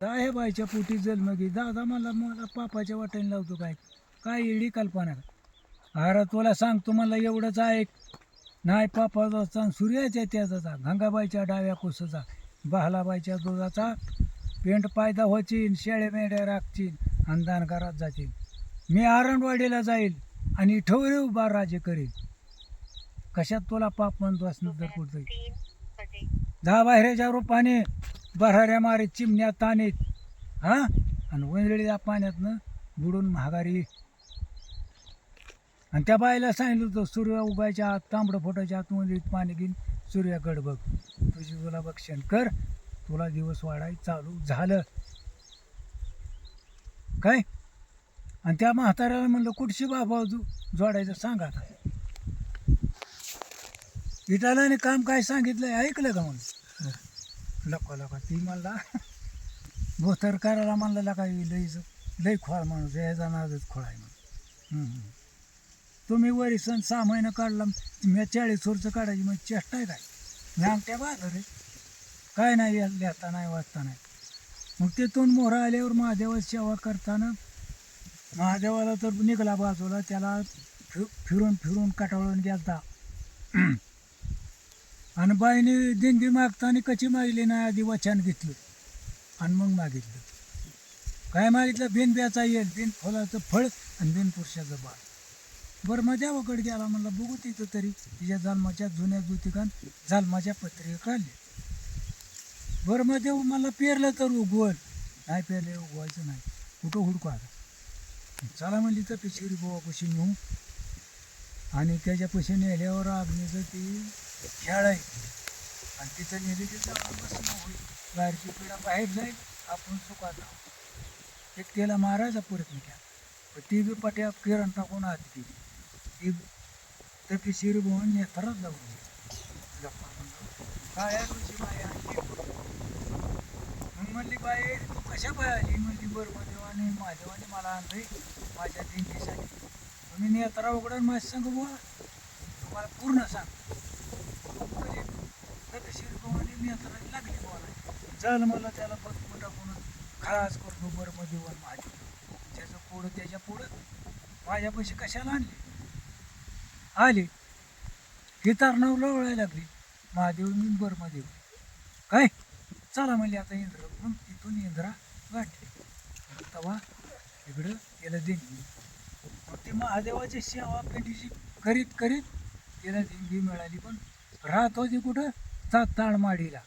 आहे बाईच्या पोटी जन्म घे दादा मला मला पापाच्या वाटेने लावतो काय? काय येडी कल्पना? अरे तुला सांगतो मला एवढंच ऐक. नाही पापाचा सूर्याच्या त्याचा गंगाबाईच्या डाव्या कुसाचा बहलाबाईच्या दुधाचा. पेंट पायदा होचीन शेळे मेंढ्या राखचीन आणि दानकारात जातील मी आरणवाडीला जाईल आणि ठेवरे उभा राजे करील कशात तुला पाप म्हणतो असणं तर कुठं? दहा बाहेरच्या रूपाने. बऱ्हाऱ्या मारे चिमण्या तानेत हां? आणि वंजळीच्या पाण्यातनं बुडून महागारी आणि त्या बाईला सांगितलं होतं सूर्य उगायच्या आत तांबडं फोटाच्या आत वंजळीत पाणी घेईन सूर्याकडं बघ. तुझी तुला बक्षण कर. तुला दिवस वाढाय चालू झालं. काय? आणि त्या म्हाताऱ्याला म्हणलं कुठशी बाबा जो जोडायचं सांगा आता. विटालाने काम काय सांगितलंय? ऐकलं का म्हणून? लका लका ती म्हणला बोथर करायला म्हणलं लका लई लई खोळ माणूस यायचा नाजच खोळ आहे म्हणून. तुम्ही वरी सण सहा महिने काढला मी चाळीस वर्ष काढायची मग चेष्टा आहे काय? मी त्या बाजार रे काय नाही लिहता नाही वाचता नाही. मग तिथून मोहरा आल्यावर महादेवाची सेवा करताना महादेवाला तर निघाला बाजूला त्याला फि- फिरून फिरून कटाळून गेलता. आणि बाईने देणगी मागताना कशी मागली नाही? आधी वचन घेतलं. आणि मग मागितलं. काय मागितलं? बिनब्याचा येईल बिन फुलाचं फळ आणि बिन पुरुषाचं बाळ. बरं मग देवाकडे गेला म्हणलं बघू तिथं तरी तिच्या जन्माच्या जुन्या जुतिकान जन्माच्या पत्रिका काढले बरं मग देव मला पेरलं तर उगवल. नाही पेरले उगवायचं नाही. कुठं हुडकू आता? चला म्हणली तर पिशेरी कशी नेऊ? आणि त्याच्या पैसे नेल्यावर अग्नीचं ती खेळ आहे. आणि तिथं नेली की बसणं होईल. बाहेरची पिढा बाहेर जाईल आपण सुखात राहू. एक त्याला मारायचा प्रयत्न केला. पण ती बी पट्या किरण टाकून आत गेली ती तर पिशेरी नेत्रात जाऊन गेली. काय आहे तुझी बाई मग म्हणली बाई तू कशा बाय आली? म्हणली बरमदेवाने महादेवाने मला आणलंय. माझ्या दिंडीसाठी तुम्ही नेत्रा उघडून माझ्या सांगू बुवा तुम्हाला पूर्ण सांग. तपशीरप्रमाणे नेत्राने लागली बोला चल मला त्याला पटकून टाकून खास करतो वर माझी त्याचं पुढं त्याच्या पुढं माझ्यापाशी कशाला आणले? आली. हे तारणावला ओळायला लागली. महादेव मी बर्मदेव काय? चला म्हणले आता इंद्र. मग तिथून इंद्रा गाठली. तवा इकडं त्याला देणगी. मग ते महादेवाची सेवा पेटीची करीत करीत तिला देणगी मिळाली. पण राहत होती कुठं? सात ताळ माडीला.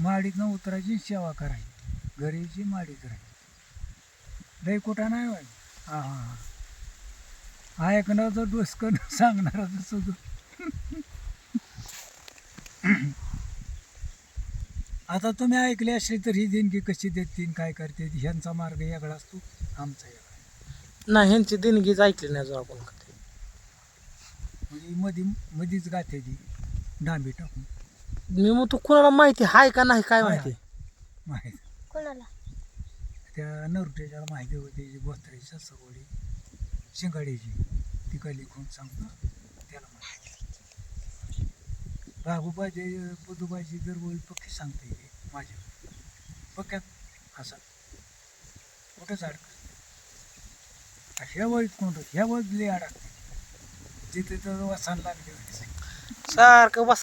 माडीतनं उतरायची सेवा करायची. घरीची माडीत राहायची. लय कुठं नाही हां हां हां. ऐकणारचं डोसकं सांगणारचं सुद्धा आता तुम्ही ऐकले असले तर ही देणगी कशी देतील काय करते ह्यांचा मार्ग वेगळा असतो आमचा वेगळा. नाही ह्यांची देणगीच ऐकली नाही जो आपण कधी. म्हणजे मधी मधीच गाते ती. डांबी टाकून. मी मग तू कुणाला माहिती हाय का नाही काय माहिती? माहीत. कोणाला? त्या नरट्याच्या माहिती होती जी बोथऱ्याची ससवडी शिंगाडीची. ती काय लिखून सांगतो? त्याला माहिती. राघोबाचे पदुबाची जर वळी पक्की सांगता येते माझ्या. पक्क्यात असं कुठंच अडकत ह्या वळीत कोण ह्या वळीत लई अडकते जिथे तर वसायला लागले. Sar, kewas.